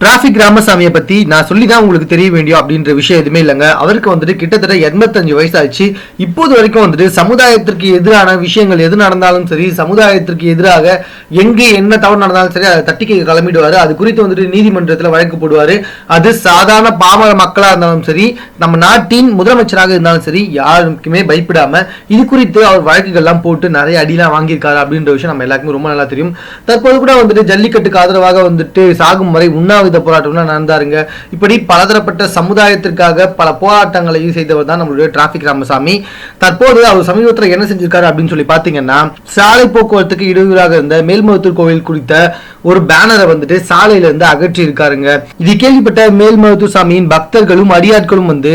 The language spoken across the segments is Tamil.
டிராபிக் ராமசாமியை பத்தி நான் சொல்லி தான் உங்களுக்கு தெரிய வேண்டியும் அப்படின்ற விஷயம் எதுவுமே இல்லைங்க. அவருக்கு வந்துட்டு கிட்டத்தட்ட எண்பத்தஞ்சு வயசாச்சு இப்போது வரைக்கும் வந்துட்டு சமுதாயத்திற்கு எதிரான விஷயங்கள் எது நடந்தாலும் சரி சமுதாயத்திற்கு எதிராக எங்கே என்ன தவறு நடந்தாலும் சரி அதை தட்டிக்க கிளம்பிடுவார். அது குறித்து வந்துட்டு நீதிமன்றத்தில் வழக்கு போடுவார். அது சாதாரண பாமர மக்களாக இருந்தாலும் சரி நம்ம நாட்டின் முதலமைச்சராக இருந்தாலும் சரி யாருக்குமே பயப்படாம இது குறித்து அவர் வழக்குகள்லாம் போட்டு நிறைய அடிலாம் வாங்கியிருக்காரு அப்படின்ற விஷயம் நம்ம எல்லாருக்குமே ரொம்ப நல்லா தெரியும். தற்போது கூட வந்துட்டு ஜல்லிக்கட்டுக்கு ஆதரவாக வந்துட்டு சாகும் வரை உண்ணாவிரத போராட்டம்லாம் நடந்தாருங்க இப்படி பலதரப்பட்ட சமுதாயத்திற்காக பல போராட்டங்களையும் செய்தவர் தான் நம்மளுடைய டிராபிக் ராமசாமி. தற்போது அவர் சமீபத்தில் என்ன செஞ்சிருக்காரு அப்படின்னு சொல்லி பார்த்தீங்கன்னா சாலை போக்குவரத்துக்கு இடையூறாக இருந்த மேல்மருத்தூர் கோவில் குறித்த ஒரு பேனரை வந்துட்டு சாலையில இருந்து அகற்றி இருக்காருங்க இது கேள்விப்பட்ட மேல்மருத்தூர் சாமியின் பக்தர்களும் அடியாட்களும் வந்து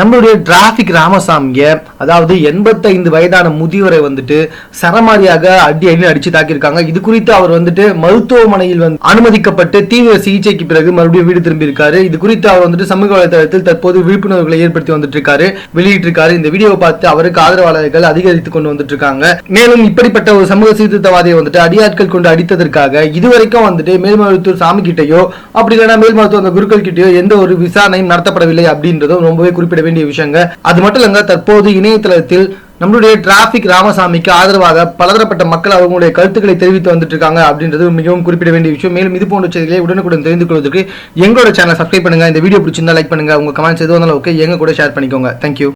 நம்மளுடைய டிராஃபிக் ராமசாமிய அதாவது எண்பத்தைந்து வயதான முதியவரை வந்துட்டு சரமாரியாக அடி அடி அடிச்சு தாக்கியிருக்காங்க. இது குறித்து அவர் வந்துட்டு மருத்துவமனையில் வந்து அனுமதிக்கப்பட்டு தீவிர சிகிச்சைக்கு பிறகு மறுபடியும் வீடு திரும்பி இருக்காரு இது குறித்து அவர் வந்துட்டு சமூக வலைதளத்தில் தற்போது விழிப்புணர்வுகளை ஏற்படுத்தி வந்துட்டு இருக்காரு வெளியிட்டிருக்காரு. இந்த வீடியோவை பார்த்து அவருக்கு ஆதரவாளர்கள் அதிகரித்து கொண்டு வந்துட்டு இருக்காங்க மேலும் இப்படிப்பட்ட ஒரு சமூக சீர்திருத்தவாதியை வந்துட்டு அடியாட்கள் கொண்டு அடித்ததற்காக இதுவரைக்கும் வந்துட்டு மேல்மருத்தூர் சாமி கிட்டயோ அப்படி இல்லைன்னா மேல்மருத்துவ அந்த குருக்கள் கிட்டயோ எந்த ஒரு விசாரணையும் நடத்தப்படவில்லை அப்படின்றதும் ரொம்பவே குறிப்பிட வேண்டிய விஷயங்க. அது மட்டும் இல்லைங்க தற்போது இணையதளத்தில் நம்மளுடைய டிராபிக் ராமசாமிக்கு ஆதரவாக பலதரப்பட்ட மக்கள் அவங்களுடைய கருத்துக்களை தெரிவித்து வந்துட்டு இருக்காங்க அப்படின்றது மிகவும் குறிப்பிட வேண்டிய விஷயம். மேலும் இது போன்ற செய்திகளை உடனுக்குடன் தெரிந்து கொள்வதற்கு எங்களோட சேனல் சப்ஸ்கிரைப் பண்ணுங்க. இந்த வீடியோ பிடிச்சிருந்தா லைக் பண்ணுங்க. உங்க கமெண்ட்ஸ் எதுவும் இருந்தாலும் ஓகே எங்க கூட ஷேர் பண்ணிக்கோங்க. தேங்க்யூ